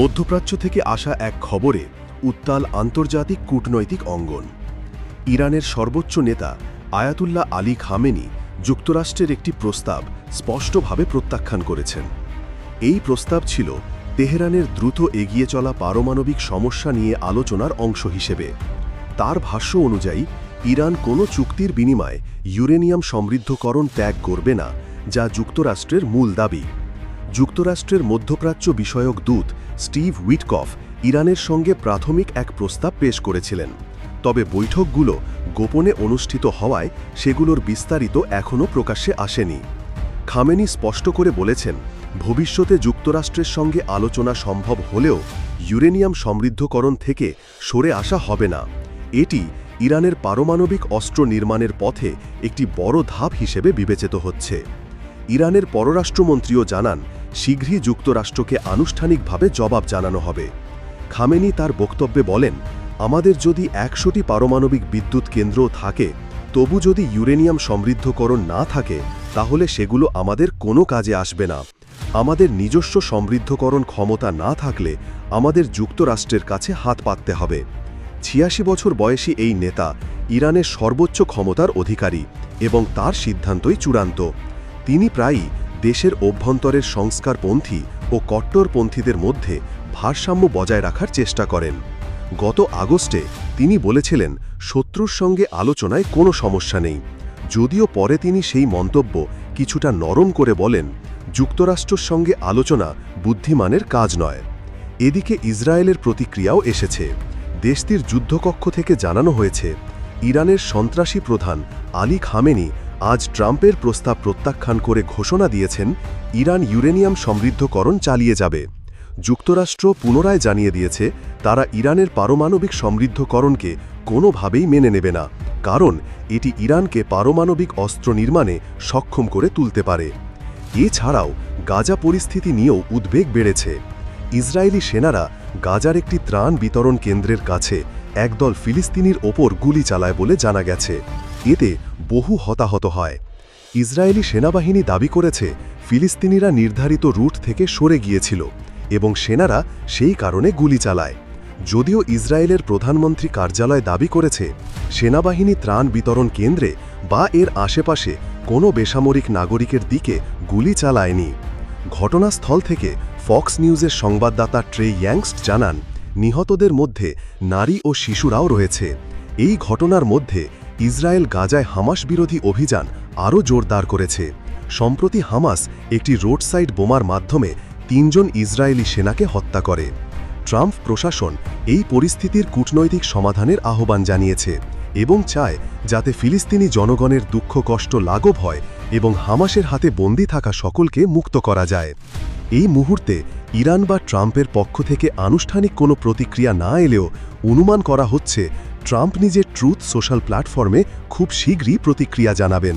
মধ্যপ্রাচ্য থেকে আসা এক খবরে উত্তাল আন্তর্জাতিক কূটনৈতিক অঙ্গন। ইরানের সর্বোচ্চ নেতা আয়াতুল্লাহ আলী খামেনি যুক্তরাষ্ট্রের একটি প্রস্তাব স্পষ্টভাবে প্রত্যাখ্যান করেছেন। এই প্রস্তাব ছিল তেহরানের দ্রুত এগিয়ে চলা পারমাণবিক সমস্যা নিয়ে আলোচনার অংশ হিসেবে। তার ভাষ্য অনুযায়ী, ইরান কোনো চুক্তির বিনিময়ে ইউরেনিয়াম সমৃদ্ধকরণ ত্যাগ করবে না, যা যুক্তরাষ্ট্রের মূল দাবি। যুক্তরাষ্ট্রের মধ্যপ্রাচ্য বিষয়ক দূত স্টিভ উইটকফ ইরানের সঙ্গে প্রাথমিক এক প্রস্তাব পেশ করেছিলেন। তবে বৈঠকগুলো গোপনে অনুষ্ঠিত হওয়ায় সেগুলোর বিস্তারিত এখনও প্রকাশ্যে আসেনি। খামেনি স্পষ্ট করে বলেছেন, ভবিষ্যতে যুক্তরাষ্ট্রের সঙ্গে আলোচনা সম্ভব হলেও ইউরেনিয়াম সমৃদ্ধকরণ থেকে সরে আসা হবে না। এটি ইরানের পারমাণবিক অস্ত্র নির্মাণের পথে একটি বড় ধাপ হিসেবে বিবেচিত হচ্ছে। ইরানের পররাষ্ট্রমন্ত্রীও জানান শীঘ্রই যুক্তরাষ্ট্রকে আনুষ্ঠানিকভাবে জবাব জানানো হবে। খামেনি তার বক্তব্যে বলেন, আমাদের যদি একশোটি পারমাণবিক বিদ্যুৎ কেন্দ্রও থাকে, তবু যদি ইউরেনিয়াম সমৃদ্ধকরণ না থাকে, তাহলে সেগুলো আমাদের কোনো কাজে আসবে না। আমাদের নিজস্ব সমৃদ্ধকরণ ক্ষমতা না থাকলে আমাদের যুক্তরাষ্ট্রের কাছে হাত পাততে হবে। ছিয়াশি বছর বয়সী এই নেতা ইরানের সর্বোচ্চ ক্ষমতার অধিকারী এবং তার সিদ্ধান্তই চূড়ান্ত। তিনি প্রায়ই দেশের অভ্যন্তরের সংস্কারপন্থী ও কট্টরপন্থীদের মধ্যে ভারসাম্য বজায় রাখার চেষ্টা করেন। গত আগস্টে তিনি বলেছিলেন, শত্রুর সঙ্গে আলোচনায় কোনো সমস্যা নেই। যদিও পরে তিনি সেই মন্তব্য কিছুটা নরম করে বলেন, যুক্তরাষ্ট্রের সঙ্গে আলোচনা বুদ্ধিমানের কাজ নয়। এদিকে ইসরায়েলের প্রতিক্রিয়াও এসেছে। দেশটির যুদ্ধকক্ষ থেকে জানানো হয়েছে, ইরানের সন্ত্রাসী প্রধান আলী খামেনি আজ ট্রাম্পের প্রস্তাব প্রত্যাখ্যান করে ঘোষণা দিয়েছেন, ইরান ইউরেনিয়াম সমৃদ্ধকরণ চালিয়ে যাবে। যুক্তরাষ্ট্র পুনরায় জানিয়ে দিয়েছে, তারা ইরানের পারমাণবিক সমৃদ্ধকরণকে কোনোভাবেই মেনে নেবে না, কারণ এটি ইরানকে পারমাণবিক অস্ত্র নির্মাণে সক্ষম করে তুলতে পারে। এছাড়াও, গাজা পরিস্থিতি নিয়েও উদ্বেগ বেড়েছে। ইসরায়েলি সেনারা গাজার একটি ত্রাণ বিতরণ কেন্দ্রের কাছে একদল ফিলিস্তিনির ওপর গুলি চালায় বলে জানা গেছে। এতে বহু হতাহত হয়। ইসরায়েলি সেনাবাহিনী দাবি করেছে, ফিলিস্তিনিরা নির্ধারিত রুট থেকে সরে গিয়েছিল এবং সেনারা সেই কারণে গুলি চালায়। যদিও ইসরায়েলের প্রধানমন্ত্রী কার্যালয় দাবি করেছে, সেনাবাহিনী ত্রাণ বিতরণ কেন্দ্রে বা এর আশেপাশে কোনো বেসামরিক নাগরিকের দিকে গুলি চালায়নি। ঘটনাস্থল থেকে ফক্স নিউজের সংবাদদাতা ট্রে ইয়াংস্ট জানান, নিহতদের মধ্যে নারী ও শিশুরাও রয়েছে। এই ঘটনার মধ্যে ইসরায়েল গাজায় হামাস বিরোধী অভিযান আরও জোরদার করেছে। সম্প্রতি হামাস একটি রোডসাইড বোমার মাধ্যমে তিনজন ইসরায়েলি সেনাকে হত্যা করে। ট্রাম্প প্রশাসন এই পরিস্থিতির কূটনৈতিক সমাধানের আহ্বান জানিয়েছে এবং চায় যাতে ফিলিস্তিনি জনগণের দুঃখ, কষ্ট লাঘব হয় এবং হামাসের হাতে বন্দী থাকা সকলকে মুক্ত করা যায়। এই মুহূর্তে ইরান বা ট্রাম্পের পক্ষ থেকে আনুষ্ঠানিক কোনো প্রতিক্রিয়া না এলেও অনুমান করা হচ্ছে ট্রাম্প নিজের ট্রুথ সোশ্যাল প্ল্যাটফর্মে খুব শীঘ্রই প্রতিক্রিয়া জানাবেন।